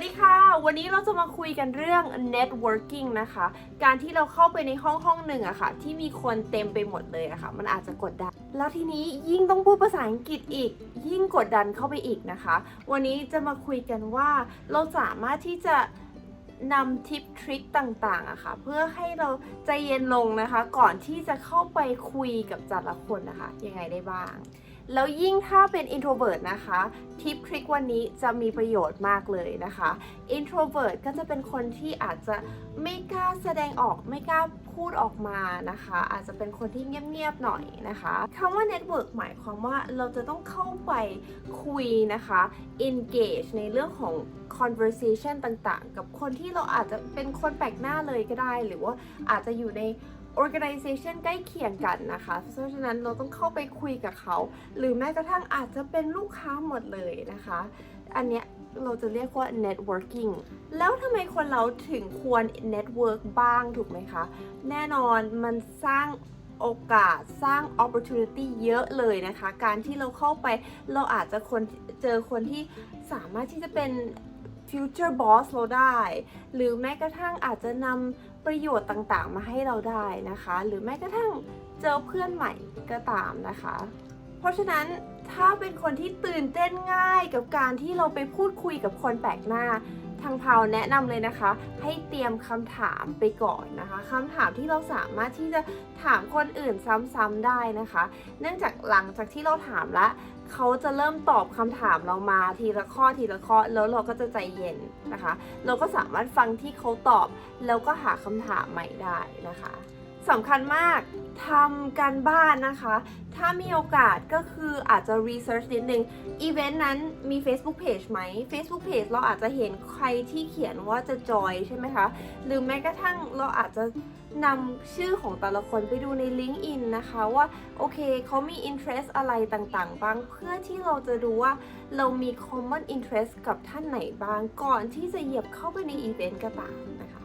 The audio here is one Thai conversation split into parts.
สดีค่ะ วันนี้เราจะมาคุยกันเรื่อง networking นะคะ การที่เราเข้าไปในห้องห้องหนึ่งอะค่ะ ที่มีคนเต็มไปหมดเลยอะค่ะ มันอาจจะกดดัน แล้วทีนี้ยิ่งต้องพูดภาษาอังกฤษอีก ยิ่งกดดันเข้าไปอีกนะคะ วันนี้จะมาคุยกันว่าเราสามารถที่จะนำทิปทริคต่างๆอะค่ะ เพื่อให้เราใจเย็นลงนะคะ ก่อนที่จะเข้าไปคุยกับแต่ละคนนะคะ ยังไงได้บ้าง แล้วยิ่งถ้าเป็น introvert นะคะ ทิปทริควันนี้จะมีประโยชน์มากเลยนะคะ introvert ก็จะเป็นคนที่อาจจะไม่กล้าแสดงออกไม่กล้าพูดออกมานะคะ อาจจะเป็นคนที่เงียบๆหน่อยนะคะคำว่า network หมายความว่าเราจะต้องเข้าไปคุยนะคะ engage ในเรื่องของ conversation ต่างๆ กับคนที่เราอาจจะเป็นคนแปลกหน้าเลยก็ได้ หรือว่าอาจจะอยู่ใน organization ใกล้เคียงกันนะคะ เพราะฉะนั้นเราต้องเข้าไปคุยกับเขา หรือแม้กระทั่งอาจจะเป็นลูกค้าหมดเลยนะคะ อันเนี้ยเราจะเรียกว่า networking แล้วทำไมคนเราถึงควร network บ้างถูกไหมคะ แน่นอนมันสร้างโอกาสสร้าง opportunity เยอะเลยนะคะ การที่เราเข้าไปเราอาจจะคนเจอคนที่สามารถที่จะเป็น future boss เราได้ หรือแม้กระทั่งอาจจะนำประโยชน์ต่างๆ มาให้เราได้นะคะ หรือแม้กระทั่งเจอเพื่อนใหม่ก็ตามนะคะ เพราะฉะนั้นถ้าเป็นคนที่ตื่นเต้นง่ายกับการที่เราไปพูดคุยกับคนแปลกหน้า ทางพาวแนะนำเลยนะคะ ให้เตรียมคำถามไปก่อนนะคะคำถามที่เราสามารถที่จะถามคนอื่นซ้ำๆได้นะคะ เนื่องจากหลังจากที่เราถามละเขาจะเริ่มตอบคำถามเรามาทีละข้อทีละข้อแล้วเราก็จะใจเย็นนะคะ เราก็สามารถฟังที่เขาตอบ แล้วก็หาคำถามใหม่ได้นะคะ สำคัญมากทำการบ้านนะคะ ถ้ามีโอกาสก็คืออาจจะ research นิดนึง อีเวนต์นั้นมี Facebook Page ไหม Facebook Page เราอาจจะเห็นใครที่เขียนว่าจะจอยใช่ไหมคะ หรือแม้กระทั่งเราอาจจะนำชื่อของแต่ละคนไปดูใน LinkedIn นะคะว่า โอเคเขามี interest อะไรต่างๆ บ้าง เพื่อที่เราจะดูว่าเรามี common interest กับท่านไหนบ้าง ก่อนที่จะเหยียบเข้าไปในอีเวนต์ก็ตามนะคะ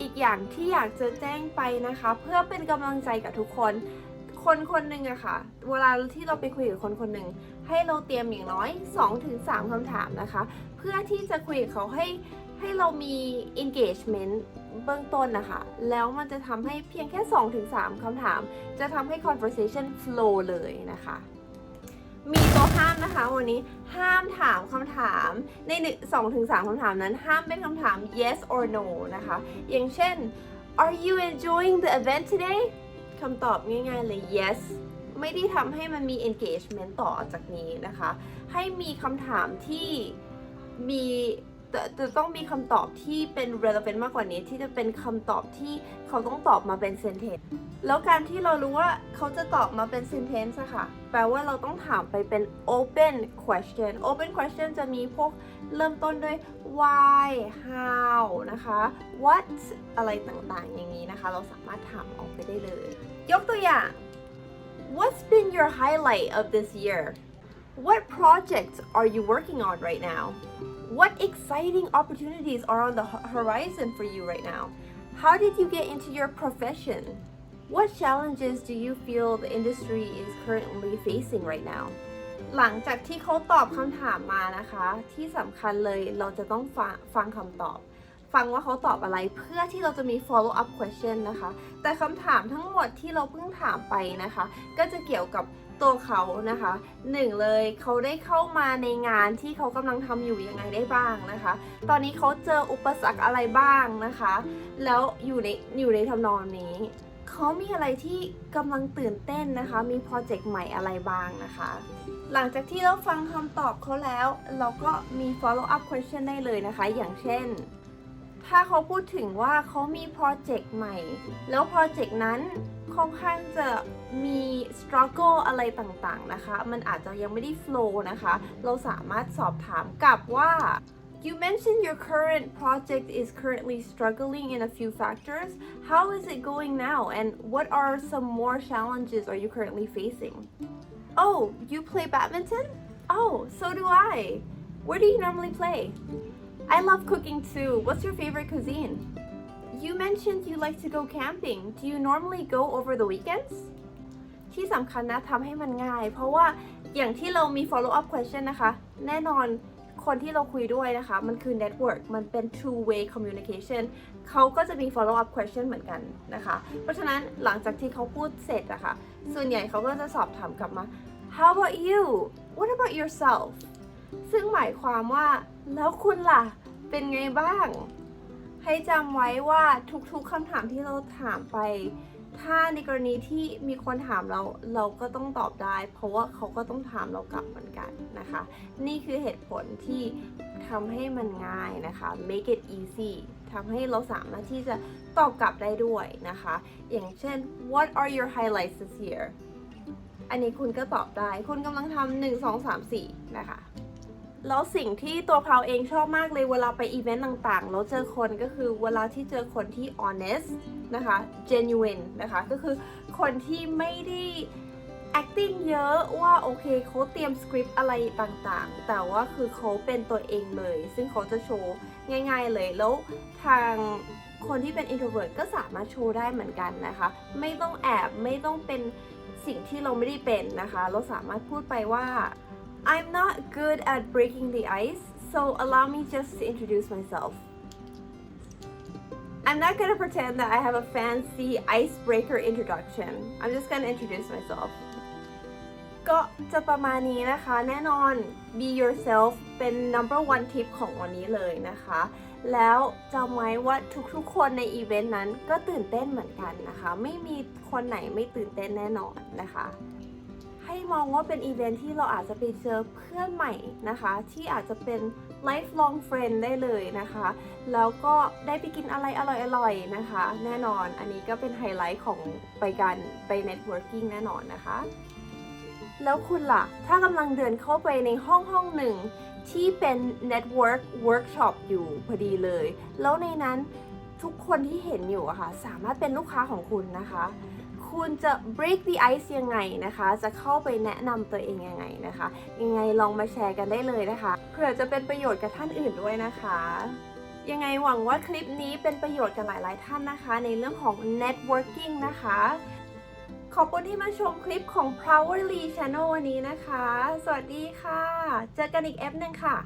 อีกอย่างที่อยากจะแจ้งไปนะคะ เพื่อเป็นกำลังใจกับทุกคน คนคนหนึ่งอะค่ะ เวลาที่เราไปคุยกับคนคนหนึ่งให้เราเตรียมอย่างน้อย 2-3คำถามนะคะ เพื่อที่จะคุยกับเขาให้ให้เรามี engagement เบื้องต้นนะคะ แล้วมันจะทำให้เพียงแค่ 2-3คำถาม จะทำให้ conversation flow เลยนะคะ มีตัวห้ามนะคะ วันนี้ห้ามถามคำถามในหนึ่งสองถึงสามคำถามนั้น ห้ามเป็นคำถาม yes or no นะคะ อย่างเช่น are you enjoying the event today คำตอบง่ายๆเลย yes ไม่ได้ทำให้มันมี engagement ต่อจากนี้นะคะ ให้มีคำถามที่มี แต่จะต้องมีคำตอบที่เป็น relevant มากกว่านี้ ที่จะเป็นคำตอบที่เขาต้องตอบมาเป็น sentence แล้วการที่เรารู้ว่าเขาจะตอบมาเป็น sentence อะค่ะ แปลว่าเราต้องถามไปเป็น open question open question จะมีพวกเริ่มต้นด้วย why how นะคะ what อะไรต่างๆ อย่างนี้นะคะ เราสามารถถามออกไปได้เลย ยกตัวอย่าง What's been your highlight of this year? What projects are you working on right now? What exciting opportunities are on the ho- horizon for you right now? How did you get into your profession? What challenges do you feel the industry is currently facing right now? หลังจากที่เขาตอบคำถามมานะคะ ที่สำคัญเลยเราจะต้องฟังฟังคำตอบ ฟังว่าเขาตอบอะไรเพื่อที่เราจะมี follow up question นะคะ แต่คำถามทั้งหมดที่เราเพิ่งถามไปนะคะ ก็จะเกี่ยวกับ ตัวเขานะคะหนึ่งเลยเขาได้เข้ามาในงานที่เขากำลังทำอยู่ยังไงได้บ้างนะคะ ตอนนี้เขาเจออุปสรรคอะไรบ้างนะคะ แล้วอยู่ในอยู่ในทำนองนี้เขามีอะไรที่กำลังตื่นเต้นนะคะ มีโปรเจกต์ใหม่อะไรบ้างนะคะ หลังจากที่เราฟังคำตอบเขาแล้ว เราก็มี follow up question ได้เลยนะคะ อย่างเช่น ถ้าเขาพูดถึงว่าเขามีโปรเจกต์ใหม่ แล้วโปรเจกต์นั้นค่อนข้างจะมี struggle อะไรต่างๆนะคะ มันอาจจะยังไม่ได้ flow นะคะ เราสามารถสอบถามกลับว่า You mentioned your current project is currently struggling in a few factors. How is it going now? And what are some more challenges are you currently facing? Oh, you play badminton? Oh, so do I. Where do you normally play? I love cooking too. What's your favorite cuisine? You mentioned you like to go camping. Do you normally go over the weekends? ที่สำคัญนะทำให้มันง่าย เพราะว่าอย่างที่เรามี follow up question นะคะ แน่นอน คนที่เราคุยด้วยนะคะ มันคือ network มันเป็น two way communication เขาก็จะมี follow up question เหมือนกันนะคะ เพราะฉะนั้นหลังจากที่เขาพูดเสร็จอะคะ่ะ ส่วนใหญ่เขาก็จะสอบถามกลับมา how about you what about yourself ซึ่งหมายความว่า แล้วคุณล่ะ เป็นไงบ้าง ให้จำไว้ว่าทุกๆคำถามที่เราถามไป ถ้าในกรณีที่มีคนถามเราเราก็ต้องตอบได้ เพราะว่าเขาก็ต้องถามเรากลับเหมือนกันนะคะ นี่คือเหตุผลที่ทำให้มันง่ายนะคะ make it easy ทำให้เราสามารถที่จะตอบกลับได้ด้วยนะคะ อย่างเช่น what are your highlights this year อันนี้คุณก็ตอบได้ คุณกำลังทำหนึ่งสองสามสี่นะคะ แล้วสิ่งที่ตัวเราเองชอบมากเลยเวลาไปอีเวนต์ต่างๆ แล้วเจอคนก็คือเวลาที่เจอคนที่ honest นะคะ genuine นะคะ ก็คือคนที่ไม่ได้ acting เยอะว่าโอเคเขาเตรียมสคริปต์อะไรต่างๆ แต่ว่าคือเขาเป็นตัวเองเลย ซึ่งเขาจะโชว์ง่าย ๆเลย แล้วทางคนที่เป็น introvert ก็สามารถโชว์ได้เหมือนกันนะคะ ไม่ต้องแอบไม่ต้องเป็นสิ่งที่เราไม่ได้เป็นนะคะ เราสามารถพูดไปว่า I'm not good at breaking the ice so allow me just to introduce myself I'm not gonna pretend that I have a fancy icebreaker introduction. I'm just gonna introduce myself. ก็จะประมาณนี้นะคะ แน่นอน be yourself เป็น number one tip ของวันนี้เลยนะคะ แล้วจำไว้ว่าทุกๆ คนในอีเวนต์นั้นก็ตื่นเต้นเหมือนกันนะคะ ไม่มีคนไหนไม่ตื่นเต้นแน่นอนนะคะ ให้มองว่าเป็นอีเวนท์ที่เราอาจจะไปเจอเพื่อนใหม่นะคะ ที่อาจจะเป็น lifelong friend ได้เลยนะคะ แล้วก็ได้ไปกินอะไรอร่อยๆนะคะ แน่นอนอันนี้ก็เป็นไฮไลท์ของไปการไป networking แน่นอนนะคะ แล้วคุณล่ะ ถ้ากำลังเดินเข้าไปในห้องห้องหนึ่งที่เป็น network workshop อยู่พอดีเลย แล้วในนั้นทุกคนที่เห็นอยู่อะค่ะ สามารถเป็นลูกค้าของคุณนะคะ คุณจะ break the ice ยังไงนะคะ จะเข้าไปแนะนำตัวเองยังไงนะคะ ยังไงลองมาแชร์กันได้เลยนะคะเผื่อจะเป็นประโยชน์กับท่านอื่นด้วยนะคะยังไงหวังว่าคลิปนี้เป็นประโยชน์กับหลาย ๆ ท่านนะคะ ในเรื่องของ networking นะคะ ขอบคุณที่มาชมคลิปของ Powerly Channel วันนี้นะคะ สวัสดีค่ะ เจอกันอีกเอฟหนึ่งค่ะ